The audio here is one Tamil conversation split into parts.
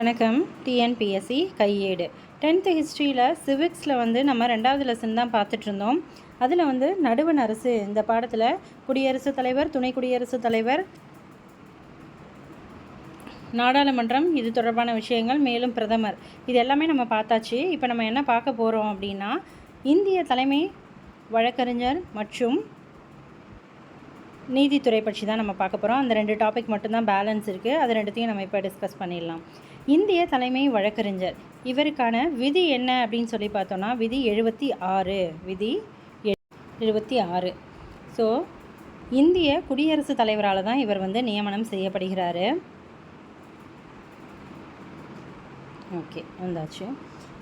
வணக்கம். டிஎன்பிஎஸ்சி கையேடு. டென்த்து ஹிஸ்ட்ரியில் சிவிக்ஸில் வந்து நம்ம ரெண்டாவது லெசன் தான் பார்த்துட்டு இருந்தோம் அதில் வந்து நடுவண் அரசு இந்த பாடத்தில் குடியரசுத் தலைவர் துணை குடியரசுத் தலைவர் நாடாளுமன்றம் இது தொடர்பான விஷயங்கள் மேலும் பிரதமர். இது எல்லாமே நம்ம பார்த்தாச்சு. இப்போ நம்ம என்ன பார்க்க போகிறோம் அப்படின்னா இந்திய தலைமை வழக்கறிஞர் மற்றும் நீதித்துறை பற்றி தான் நம்ம பார்க்க போகிறோம் அந்த ரெண்டு டாபிக் மட்டும்தான் பேலன்ஸ் இருக்குது அது ரெண்டுத்தையும் நம்ம இப்போ டிஸ்கஸ் பண்ணிடலாம். இந்திய தலைமை வழக்கறிஞர். இவருக்கான விதி என்ன அப்படின்னு சொல்லி பார்த்தோன்னா விதி எழுபத்தி ஆறு. விதி எழுபத்தி ஆறு. ஸோ இந்திய குடியரசுத் தலைவரால் தான் இவர் வந்து நியமனம் செய்யப்படுகிறாரு. ஓகே வந்தாச்சு.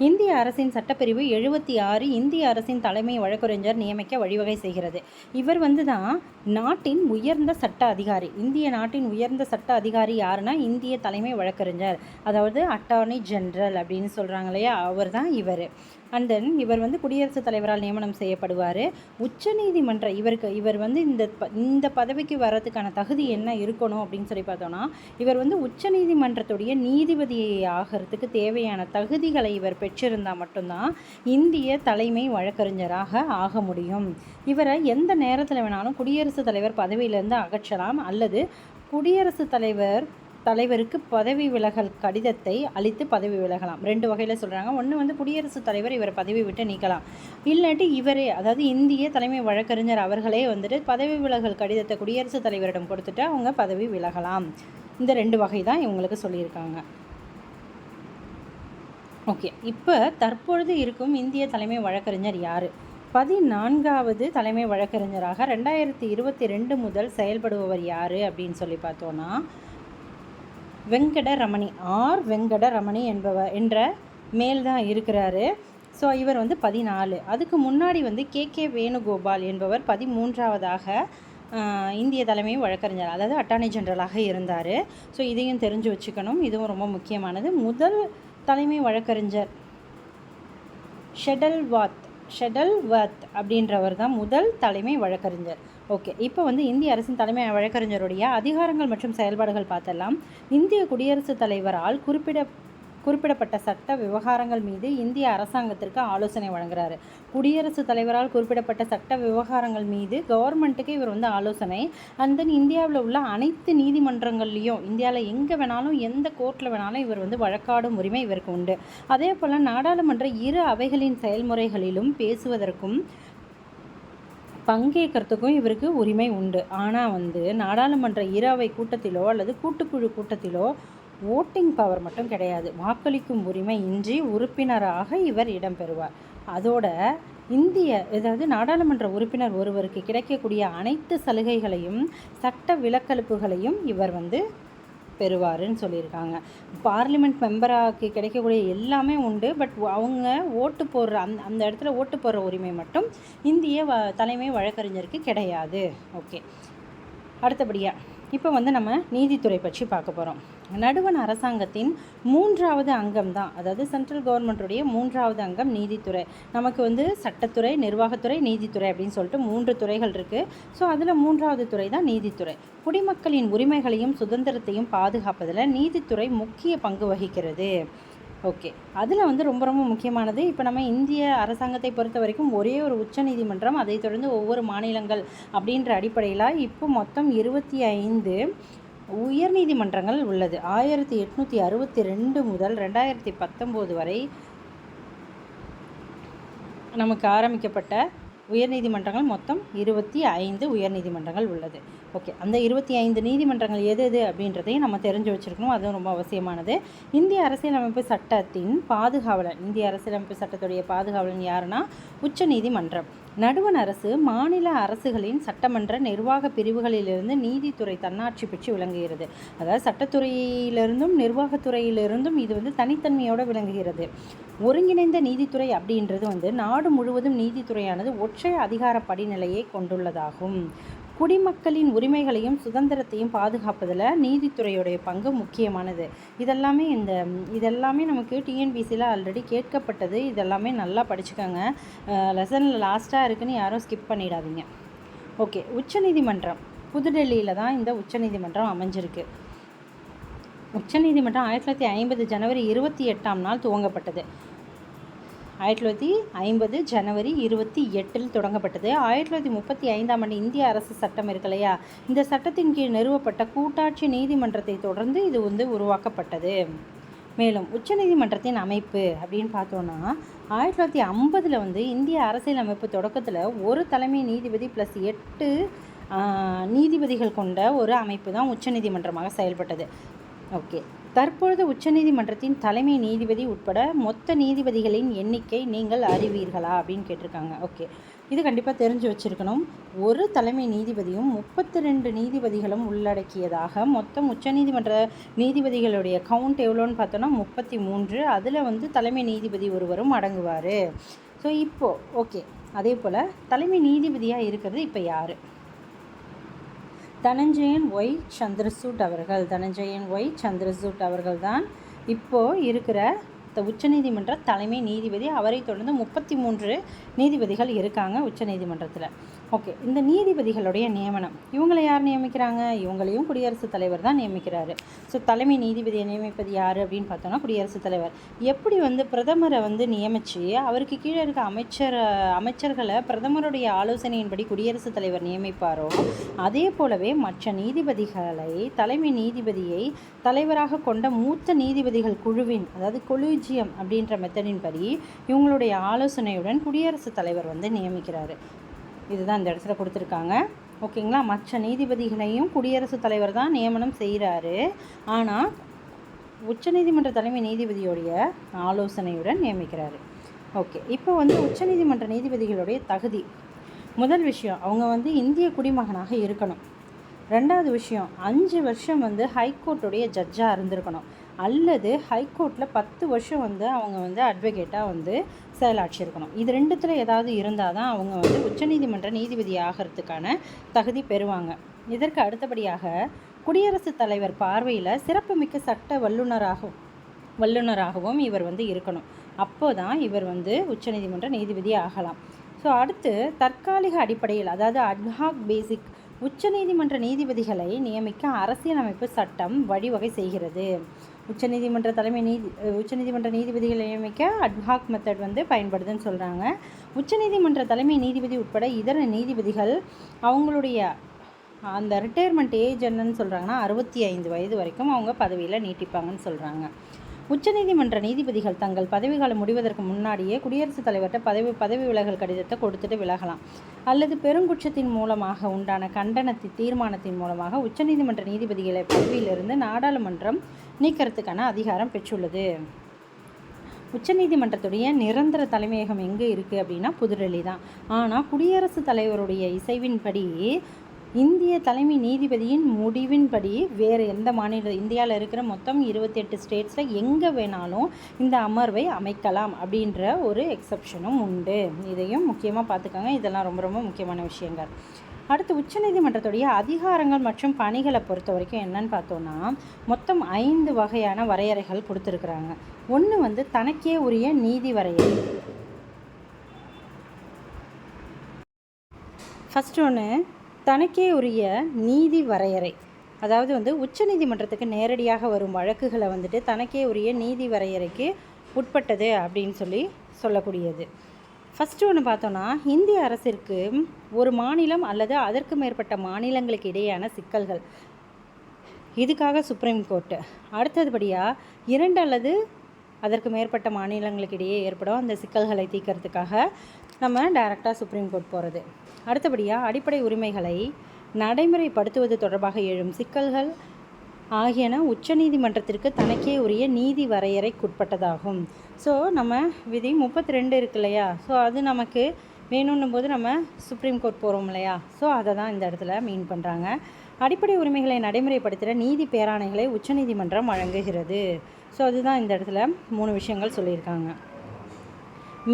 இந்திய அரசின் சட்டப்பிரிவு எழுபத்தி ஆறு இந்திய அரசின் தலைமை வழக்கறிஞர் நியமிக்க வழிவகை செய்கிறது. இவர் வந்து தான் நாட்டின் உயர்ந்த சட்ட அதிகாரி. இந்திய நாட்டின் உயர்ந்த சட்ட அதிகாரி யாருன்னா இந்திய தலைமை வழக்கறிஞர் அதாவது அட்டார்னி ஜென்ரல் அப்படின்னு சொல்கிறாங்க இல்லையா? அவர் தான் இவர். அண்ட் தென் இவர் வந்து குடியரசுத் தலைவரால் நியமனம் செய்யப்படுவார். உச்சநீதிமன்ற இவருக்கு இவர் வந்து இந்த இந்த பதவிக்கு வர்றதுக்கான தகுதி என்ன இருக்கணும் அப்படின்னு சொல்லி பார்த்தோன்னா இவர் வந்து உச்சநீதிமன்றத்துடைய நீதிபதி ஆகிறதுக்கு தேவையான தகுதிகளை இவர் பெற்றிருந்தால் மட்டும்தான் இந்திய தலைமை வழக்கறிஞராக ஆக முடியும். இவரை எந்த நேரத்தில் வேணாலும் குடியரசுத் தலைவர் பதவியிலிருந்து அகற்றலாம் அல்லது குடியரசுத் தலைவர் தலைவருக்கு பதவி விலகல் கடிதத்தை அளித்து பதவி விலகலாம். ரெண்டு வகையில் சொல்கிறாங்க ஒன்று வந்து குடியரசுத் தலைவர் இவரை பதவி விட்டு நீக்கலாம். இல்லாட்டி இவரே அதாவது இந்திய தலைமை வழக்கறிஞர் அவர்களே வந்துட்டு பதவி விலகல் கடிதத்தை குடியரசுத் தலைவரிடம் கொடுத்துட்டு அவங்க பதவி விலகலாம். இந்த ரெண்டு வகை தான் இவங்களுக்கு சொல்லியிருக்காங்க. ஓகே. இப்போ தற்பொழுது இருக்கும் இந்திய தலைமை வழக்கறிஞர் யார்? பதினான்காவது தலைமை வழக்கறிஞராக ரெண்டாயிரத்தி இருபத்தி ரெண்டு முதல் செயல்படுபவர் யார் அப்படின்னு சொல்லி பார்த்தோன்னா வெங்கட ரமணி ஆர். வெங்கட ரமணி என்பவர் என்ற மேல் தான் இருக்கிறாரு. ஸோ இவர் வந்து பதினாலு. அதுக்கு முன்னாடி வந்து கே. கே. வேணுகோபால் என்பவர் பதிமூன்றாவதாக இந்திய தலைமை வழக்கறிஞர் அதாவது அட்டார்னி ஜெனரலாக இருந்தார். ஸோ இதையும் தெரிஞ்சு வச்சுக்கணும். இதுவும் ரொம்ப முக்கியமானது. முதல் தலைமை வழக்கறிஞர் ஷெடல்வாத் ஷெடல்வாத் அப்படின்றவர் தான் முதல் தலைமை வழக்கறிஞர். ஓகே. இப்போ வந்து இந்திய அரசின் தலைமை வழக்கறிஞருடைய அதிகாரங்கள் மற்றும் செயல்பாடுகள் பார்த்தலாம் இந்திய குடியரசுத் தலைவரால் குறிப்பிட குறிப்பிடப்பட்ட சட்ட விவகாரங்கள் மீது இந்திய அரசாங்கத்திற்கு ஆலோசனை வழங்குறாரு. குடியரசுத் தலைவரால் குறிப்பிடப்பட்ட சட்ட விவகாரங்கள் மீது கவர்மெண்ட்டுக்கு இவர் வந்து ஆலோசனை. அண்ட் தென் இந்தியாவில் உள்ள அனைத்து நீதிமன்றங்கள்லேயும் இந்தியாவில் எங்கே வேணாலும் எந்த கோர்ட்டில் வேணாலும் இவர் வந்து வழக்காடும் உரிமை இவருக்கு உண்டு. அதே போல் நாடாளுமன்ற இரு அவைகளின் செயல்முறைகளிலும் பேசுவதற்கும் பங்கேற்கிறதுக்கும் இவருக்கு உரிமை உண்டு. ஆனால் வந்து நாடாளுமன்ற இரவை கூட்டத்திலோ அல்லது கூட்டுக்குழு கூட்டத்திலோ ஓட்டிங் பவர் மட்டும் கிடையாது. வாக்களிக்கும் உரிமை இன்றி உறுப்பினராக இவர் இடம்பெறுவார். அதோட இந்திய அதாவது நாடாளுமன்ற உறுப்பினர் ஒருவருக்கு கிடைக்கக்கூடிய அனைத்து சலுகைகளையும் சட்ட விலக்களிப்புகளையும் இவர் வந்து பெறுவாருன்னு சொல்லியிருக்காங்க. பார்லிமெண்ட் மெம்பராக்கு கிடைக்கக்கூடிய எல்லாமே உண்டு. பட் அவங்க ஓட்டு போடுற அந் அந்த இடத்துல ஓட்டு போடுற உரிமை மட்டும் இந்திய வ தலைமை வழக்கறிஞருக்கு கிடையாது. ஓகே. அடுத்தபடியாக இப்போ வந்து நம்ம நீதித்துறை பற்றி பார்க்க போகிறோம் நடுவண் அரசாங்கத்தின் மூன்றாவது அங்கம் தான். அதாவது சென்ட்ரல் கவர்மெண்ட்டுடைய மூன்றாவது அங்கம் நீதித்துறை. நமக்கு வந்து சட்டத்துறை நிர்வாகத்துறை நீதித்துறை அப்படின்னு சொல்லிட்டு மூன்று துறைகள் இருக்குது ஸோ அதில் மூன்றாவது துறை தான் நீதித்துறை. குடிமக்களின் உரிமைகளையும் சுதந்திரத்தையும் பாதுகாப்பதில் நீதித்துறை முக்கிய பங்கு வகிக்கிறது. ஓகே. அதில் வந்து ரொம்ப ரொம்ப முக்கியமானது இப்போ நம்ம இந்திய அரசாங்கத்தை பொறுத்த வரைக்கும் ஒரே ஒரு உச்ச நீதிமன்றம் அதைத் தொடர்ந்து ஒவ்வொரு மாநிலங்கள் அப்படின்ற அடிப்படையில் இப்போ மொத்தம் இருபத்தி ஐந்து உயர்நீதிமன்றங்கள் உள்ளது. ஆயிரத்தி எட்நூற்றி அறுபத்தி ரெண்டு முதல் ரெண்டாயிரத்தி பத்தொம்போது வரை நமக்கு ஆரம்பிக்கப்பட்ட உயர்நீதிமன்றங்கள் மொத்தம் இருபத்தி ஐந்து உயர்நீதிமன்றங்கள் உள்ளது. ஓகே அந்த இருபத்தி ஐந்து நீதிமன்றங்கள் எது எது அப்படின்றதையும் நம்ம தெரிஞ்சு வச்சுருக்கணும். அதுவும் ரொம்ப அவசியமானது. இந்திய அரசியலமைப்பு சட்டத்தின் பாதுகாவலன் இந்திய அரசியலமைப்பு சட்டத்துடைய பாதுகாவலன் யாருன்னா உச்ச நீதிமன்றம் நடுவண் அரசு மாநில அரசுகளின் சட்டமன்ற நிர்வாக பிரிவுகளிலிருந்து நீதித்துறை தன்னாட்சி பெற்று விளங்குகிறது. அதாவது சட்டத்துறையிலிருந்தும் நிர்வாகத்துறையிலிருந்தும் இது வந்து தனித்தன்மையோடு விளங்குகிறது. ஒருங்கிணைந்த நீதித்துறை அப்படின்றது வந்து நாடு முழுவதும் நீதித்துறையானது ஒற்றை அதிகார படிநிலையை கொண்டுள்ளதாகும். குடிமக்களின் உரிமைகளையும் சுதந்திரத்தையும் பாதுகாப்பதில் நீதித்துறையுடைய பங்கு முக்கியமானது. இதெல்லாமே இந்த இதெல்லாமே நமக்கு டிஎன்பிசியில் ஆல்ரெடி கேட்கப்பட்டது. இதெல்லாமே நல்லா படிச்சுக்கோங்க. லெசனில் லாஸ்ட்டாக இருக்குன்னு யாரும் ஸ்கிப் பண்ணிடாதீங்க. ஓகே உச்சநீதிமன்றம். புதுடெல்லியில் தான் இந்த உச்சநீதிமன்றம் அமைஞ்சிருக்கு. உச்சநீதிமன்றம் ஆயிரத்தி தொள்ளாயிரத்தி ஐம்பது ஜனவரி இருபத்தி எட்டாம் நாள் துவங்கப்பட்டது. ஆயிரத்தி தொள்ளாயிரத்தி ஐம்பது ஜனவரி இருபத்தி எட்டில் தொடங்கப்பட்டது. ஆயிரத்தி தொள்ளாயிரத்தி முப்பத்தி ஐந்தாம் ஆண்டு இந்திய அரசு சட்டம் இருக்கு இல்லையா? இந்த சட்டத்தின் கீழ் நிறுவப்பட்ட கூட்டாட்சி நீதிமன்றத்தை தொடர்ந்து இது வந்து உருவாக்கப்பட்டது. மேலும் உச்சநீதிமன்றத்தின் அமைப்பு அப்படின்னு பார்த்தோன்னா ஆயிரத்தி தொள்ளாயிரத்தி ஐம்பதில் வந்து இந்திய அரசியலமைப்பு தொடக்கத்தில் ஒரு தலைமை நீதிபதி ப்ளஸ் எட்டு நீதிபதிகள் கொண்ட ஒரு அமைப்பு தான் உச்சநீதிமன்றமாக செயல்பட்டது. ஓகே. தற்பொழுது உச்சநீதிமன்றத்தின் தலைமை நீதிபதி உட்பட மொத்த நீதிபதிகளின் எண்ணிக்கை நீங்கள் அறிவீர்களா அப்படின்னு கேட்டிருக்காங்க. ஓகே. இது கண்டிப்பாக தெரிஞ்சு வச்சிருக்கணும். ஒரு தலைமை நீதிபதியும் முப்பத்தி ரெண்டு நீதிபதிகளும் உள்ளடக்கியதாக மொத்தம் உச்சநீதிமன்ற நீதிபதிகளுடைய கவுண்ட் எவ்வளோன்னு பார்த்தோன்னா முப்பத்தி மூன்று அதில் வந்து தலைமை நீதிபதி ஒருவரும் அடங்குவார். ஸோ இப்போது ஓகே அதே போல் தலைமை நீதிபதியாக இருக்கிறது இப்போ யார்? தனஞ்சயன் ஒய் சந்திரசூட் அவர்கள். தனஞ்சயன் ஒய் சந்திரசூட் அவர்கள் தான் இப்போது இருக்கிற த- உச்சநீதிமன்ற தலைமை நீதிபதி. அவரை தொடர்ந்து முப்பத்தி மூன்று நீதிபதிகள் இருக்காங்க உச்சநீதிமன்றத்தில். ஓகே. இந்த நீதிபதிகளுடைய நியமனம். இவங்களை யார் நியமிக்கிறாங்க? இவங்களையும் குடியரசுத் தலைவர் தான் நியமிக்கிறாரு. ஸோ தலைமை நீதிபதியை நியமிப்பது யார் அப்படின்னு பார்த்தோன்னா குடியரசுத் தலைவர். எப்படி வந்து பிரதமரை வந்து நியமித்து அவருக்கு கீழே இருக்க அமைச்சர் அமைச்சர்களை பிரதமருடைய ஆலோசனையின்படி குடியரசுத் தலைவர் நியமிப்பாரோ அதே போலவே மற்ற நீதிபதிகளை தலைமை நீதிபதியை தலைவராக கொண்ட மூத்த நீதிபதிகள் குழுவின் அதாவது கொலூஜியம் அப்படின்ற மெத்தடின் படி இவங்களுடைய ஆலோசனையுடன் குடியரசுத் தலைவர் வந்து நியமிக்கிறாரு. இதுதான் இந்த இடத்துல கொடுத்துருக்காங்க. ஓகேங்களா? மற்ற நீதிபதிகளையும் குடியரசுத் தலைவர் தான் நியமனம் செய்கிறாரு ஆனால் உச்சநீதிமன்ற தலைமை நீதிபதியோடைய ஆலோசனையுடன் நியமிக்கிறாரு. ஓகே இப்போ வந்து உச்சநீதிமன்ற நீதிபதிகளுடைய தகுதி. முதல் விஷயம் அவங்க வந்து இந்திய குடிமகனாக இருக்கணும். ரெண்டாவது விஷயம் அஞ்சு வருஷம் வந்து ஹைகோர்ட்டுடைய ஜட்ஜாக இருந்திருக்கணும். அல்லது ஹைகோர்ட்டில் பத்து வருஷம் வந்து அவங்க வந்து அட்வொகேட்டாக வந்து செயலாற்றியிருக்கணும் இது ரெண்டுத்தில் ஏதாவது இருந்தால் தான் அவங்க வந்து உச்சநீதிமன்ற நீதிபதி ஆகிறதுக்கான தகுதி பெறுவாங்க. இதற்கு அடுத்தபடியாக குடியரசுத் தலைவர் பார்வையில் சிறப்புமிக்க சட்ட வல்லுநராகவும் வல்லுநராகவும் இவர் வந்து இருக்கணும். அப்போ தான் இவர் வந்து உச்சநீதிமன்ற நீதிபதி ஆகலாம். ஸோ அடுத்து தற்காலிக அடிப்படையில் அதாவது அட்ஹாக் பேசிக் உச்சநீதிமன்ற நீதிபதிகளை நியமிக்க அரசியலமைப்பு சட்டம் வழிவகை செய்கிறது. உச்சநீதிமன்ற தலைமை நீதி உச்சநீதிமன்ற நீதிபதிகளை நியமிக்க அட்ஹாக் மெத்தட் வந்து பயன்படுதுன்னு சொல்கிறாங்க உச்சநீதிமன்ற தலைமை நீதிபதி உட்பட இதர நீதிபதிகள் அவங்களுடைய அந்த ரிட்டையர்மெண்ட் ஏஜ் என்னன்னு சொல்கிறாங்கன்னா அறுபத்தி ஐந்து வயது வரைக்கும் அவங்க பதவியில் நீட்டிப்பாங்கன்னு சொல்கிறாங்க உச்சநீதிமன்ற நீதிபதிகள் தங்கள் பதவிக்காலம் முடிவதற்கு முன்னாடியே குடியரசுத் தலைவர்கிட்ட பதவி பதவி விலகல் கடிதத்தை கொடுத்துட்டு விலகலாம். அல்லது பெருங்குற்றத்தின் மூலமாக உண்டான கண்டனத்தின் தீர்மானத்தின் மூலமாக உச்சநீதிமன்ற நீதிபதிகளை பதவியிலிருந்து நாடாளுமன்றம் நீக்கிறதுக்கான அதிகாரம் பெற்றுள்ளது. உச்சநீதிமன்றத்துடைய நிரந்தர தலைமையகம் எங்கே இருக்குது அப்படின்னா புதுடெல்லி தான். ஆனால் குடியரசுத் தலைவருடைய இசைவின்படி இந்திய தலைமை நீதிபதியின் முடிவின்படி வேறு எந்த மாநில இந்தியாவில் இருக்கிற மொத்தம் இருபத்தெட்டு ஸ்டேட்ஸில் எங்கே வேணாலும் இந்த அமர்வை அமைக்கலாம் அப்படின்ற ஒரு எக்ஸப்ஷனும் உண்டு. இதையும் முக்கியமாக பார்த்துக்கோங்க. இதெல்லாம் ரொம்ப ரொம்ப முக்கியமான விஷயங்கள். அடுத்து உச்சநீதிமன்றத்துடைய அதிகாரங்கள் மற்றும் பணிகளை பொறுத்த வரைக்கும் என்னன்னு பார்த்தோன்னா மொத்தம் ஐந்து வகையான வரையறைகள் கொடுத்துருக்குறாங்க. ஒன்று வந்து தனக்கே உரிய நீதி வரையறை. ஃபஸ்ட் ஒன்று தனக்கே உரிய நீதி வரையறை. அதாவது வந்து உச்சநீதிமன்றத்துக்கு நேரடியாக வரும் வழக்குகளை வந்துட்டு தனக்கே உரிய நீதி வரையறைக்கு உட்பட்டது அப்படின்னு சொல்லி சொல்லக்கூடியது. ஃபஸ்ட்டு ஒன்று பார்த்தோன்னா இந்திய அரசிற்கு ஒரு மாநிலம் அல்லது அதற்கு மேற்பட்ட மாநிலங்களுக்கு இடையேயான சிக்கல்கள். இதுக்காக சுப்ரீம் கோர்ட்டு அடுத்ததுபடியாக இரண்டு அல்லது அதற்கு மேற்பட்ட மாநிலங்களுக்கு இடையே ஏற்படும் அந்த சிக்கல்களை தீர்க்கறதுக்காக நம்ம டைரெக்டாக சுப்ரீம் கோர்ட் போகிறது அடுத்தபடியாக அடிப்படை உரிமைகளை நடைமுறைப்படுத்துவது தொடர்பாக எழும் சிக்கல்கள் ஆகியன உச்சநீதிமன்றத்திற்கு தனக்கே உரிய நீதி வரையறைக்குட்பட்டதாகும். ஸோ நம்ம விதி முப்பத்தி ரெண்டு இருக்கு இல்லையா? ஸோ அது நமக்கு வேணும்னும் போது நம்ம சுப்ரீம் கோர்ட் போகிறோம் இல்லையா? ஸோ அதை தான் இந்த இடத்துல மீன் பண்ணுறாங்க அடிப்படை உரிமைகளை நடைமுறைப்படுத்துகிற நீதி பேராணைகளை உச்சநீதிமன்றம் வழங்குகிறது. ஸோ அதுதான் இந்த இடத்துல மூணு விஷயங்கள் சொல்லியிருக்காங்க.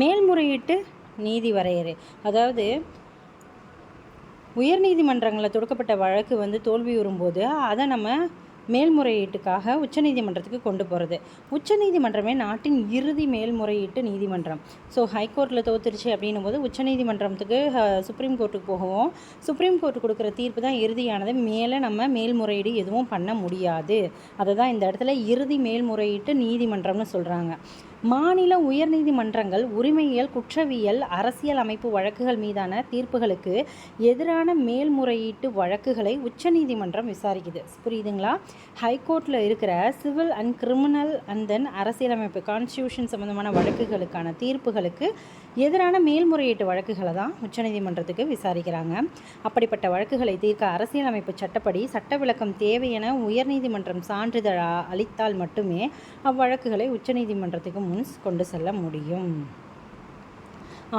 மேல்முறையீட்டு நீதி வரையறை. அதாவது உயர்நீதிமன்றங்களில் தொடுக்கப்பட்ட வழக்கு வந்து தோல்வியுறும்போது அதை நம்ம மேல்முறையீட்டுக்காக உச்சநீதிமன்றத்துக்கு கொண்டு போகிறது உச்சநீதிமன்றமே நாட்டின் இறுதி மேல்முறையீட்டு நீதிமன்றம். ஸோ ஹைகோர்ட்டில் தோத்துருச்சு அப்படின்னும் போது உச்சநீதிமன்றத்துக்கு சுப்ரீம் கோர்ட்டுக்கு போகவும் சுப்ரீம் கோர்ட்டு கொடுக்குற தீர்ப்பு தான் இறுதியானது. மேலே நம்ம மேல்முறையீடு எதுவும் பண்ண முடியாது. அதை தான் இந்த இடத்துல இறுதி மேல்முறையீட்டு நீதிமன்றம்னு சொல்கிறாங்க மாநில உயர்நீதிமன்றங்கள் உரிமையியல் குற்றவியல் அரசியல் அமைப்பு வழக்குகள் மீதான தீர்ப்புகளுக்கு எதிரான மேல்முறையீட்டு வழக்குகளை உச்சநீதிமன்றம் விசாரிக்குது. புரியுதுங்களா? ஹைகோர்ட்டில் இருக்கிற civil and criminal and then அரசியலமைப்பு கான்ஸ்டியூஷன் சம்மந்தமான வழக்குகளுக்கான தீர்ப்புகளுக்கு எதிரான மேல்முறையீட்டு வழக்குகளை தான் உச்சநீதிமன்றத்துக்கு விசாரிக்கிறாங்க. அப்படிப்பட்ட வழக்குகளை தீர்க்க அரசியலமைப்பு சட்டப்படி சட்ட விளக்கம் தேவை என உயர்நீதிமன்றம் சான்றிதழ் அளித்தால் மட்டுமே அவ்வழக்குகளை உச்சநீதிமன்றத்துக்கு முன் கொண்டு செல்ல முடியும்.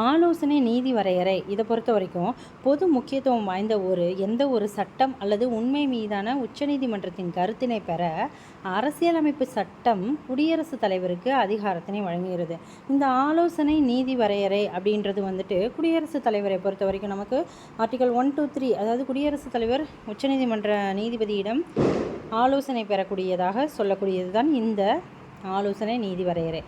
ஆலோசனை நீதி வரையறை. இதை பொறுத்த வரைக்கும் பொது முக்கியத்துவம் வாய்ந்த ஒரு எந்த ஒரு சட்டம் அல்லது உண்மை மீதான உச்சநீதிமன்றத்தின் கருத்தினை பெற அரசியலமைப்பு சட்டம் குடியரசுத் தலைவருக்கு அதிகாரத்தினை வழங்குகிறது. இந்த ஆலோசனை நீதி வரையறை அப்படின்றது வந்துட்டு குடியரசுத் தலைவரை பொறுத்த வரைக்கும் நமக்கு ஆர்டிகல் ஒன் டூ த்ரீ அதாவது குடியரசுத் தலைவர் உச்சநீதிமன்ற நீதிபதியிடம் ஆலோசனை பெறக்கூடியதாக சொல்லக்கூடியது தான் இந்த ஆலோசனை நீதி வரையறை.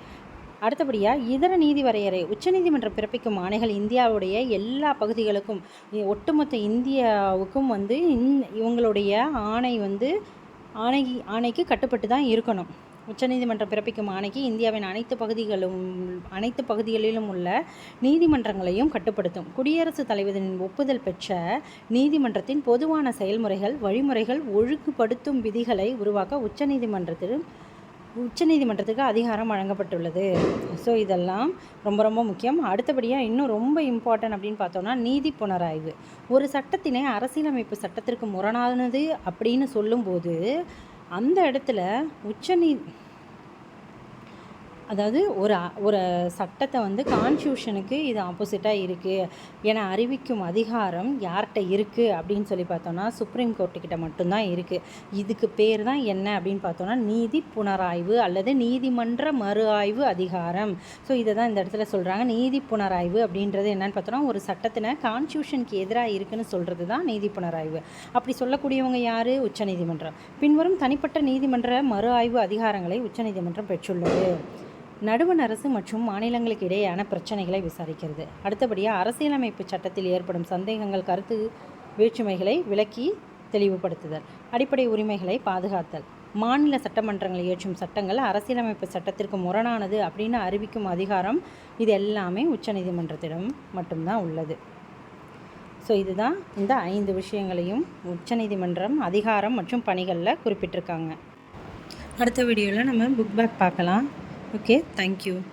அடுத்தபடியாக இதர நீதி வரையறை உச்சநீதிமன்றம் பிறப்பிக்கும் ஆணைகள் இந்தியாவுடைய எல்லா பகுதிகளுக்கும் ஒட்டுமொத்த இந்தியாவுக்கும் வந்து இந் இவங்களுடைய ஆணை வந்து ஆணை ஆணைக்கு கட்டுப்பட்டு தான் இருக்கணும். உச்சநீதிமன்றம் பிறப்பிக்கும் ஆணைக்கு இந்தியாவின் அனைத்து பகுதிகளும் அனைத்து பகுதிகளிலும் உள்ள நீதிமன்றங்களையும் கட்டுப்படுத்தும். குடியரசுத் தலைவரின் ஒப்புதல் பெற்ற நீதிமன்றத்தின் பொதுவான செயல்முறைகள் வழிமுறைகள் ஒழுங்குபடுத்தும் விதிகளை உருவாக்க உச்சநீதிமன்றத்திலும் உச்சநீதிமன்றத்துக்கு அதிகாரம் வழங்கப்பட்டுள்ளது. ஸோ இதெல்லாம் ரொம்ப ரொம்ப முக்கியம். அடுத்தபடியாக இன்னும் ரொம்ப இம்பார்ட்டன்ட் அப்படின்னு பார்த்தோன்னா நீதி புனராய்வு. ஒரு சட்டத்தினை அரசியலமைப்பு சட்டத்திற்கு முரணானது அப்படின்னு சொல்லும்போது அந்த இடத்துல உச்சநீ அதாவது ஒரு ஒரு சட்டத்தை வந்து கான்ஸ்டியூஷனுக்கு இது ஆப்போசிட்டாக இருக்குது என அறிவிக்கும் அதிகாரம் யார்கிட்ட இருக்குது அப்படின்னு சொல்லி பார்த்தோன்னா சுப்ரீம் கோர்ட்டுக்கிட்ட மட்டும்தான் இருக்குது இதுக்கு பேர் தான் என்ன அப்படின்னு பார்த்தோன்னா நீதி புனராய்வு அல்லது நீதிமன்ற மறு ஆய்வு அதிகாரம். ஸோ இதை தான் இந்த இடத்துல சொல்கிறாங்க நீதி புனராய்வு அப்படின்றது என்னன்னு பார்த்தோன்னா ஒரு சட்டத்தின கான்ஸ்டியூஷனுக்கு எதிராக இருக்குன்னு சொல்கிறது தான் நீதி புனராய்வு. அப்படி சொல்லக்கூடியவங்க யார்? உச்சநீதிமன்றம். பின்வரும் தனிப்பட்ட நீதிமன்ற மறு ஆய்வு அதிகாரங்களை உச்சநீதிமன்றம் பெற்றுள்ளது. நடுவண் அரசு மற்றும் மாநிலங்களுக்கு இடையேயான பிரச்சனைகளை விசாரிக்கிறது. அடுத்தபடியாக அரசியலமைப்பு சட்டத்தில் ஏற்படும் சந்தேகங்கள் கருத்து வேற்றுமைகளை விளக்கி தெளிவுபடுத்துதல் அடிப்படை உரிமைகளை பாதுகாத்தல் மாநில சட்டமன்றங்கள் இயற்றும் சட்டங்கள் அரசியலமைப்பு சட்டத்திற்கு முரணானது அப்படின்னு அறிவிக்கும் அதிகாரம் இது எல்லாமே உச்சநீதிமன்றத்திடம் மட்டும்தான் உள்ளது. ஸோ இதுதான் இந்த ஐந்து விஷயங்களையும் உச்சநீதிமன்றம் அதிகாரம் மற்றும் பணிகளில் குறிப்பிட்டிருக்காங்க. அடுத்த வீடியோவில் நம்ம புக் பேக் பார்க்கலாம். Okay thank you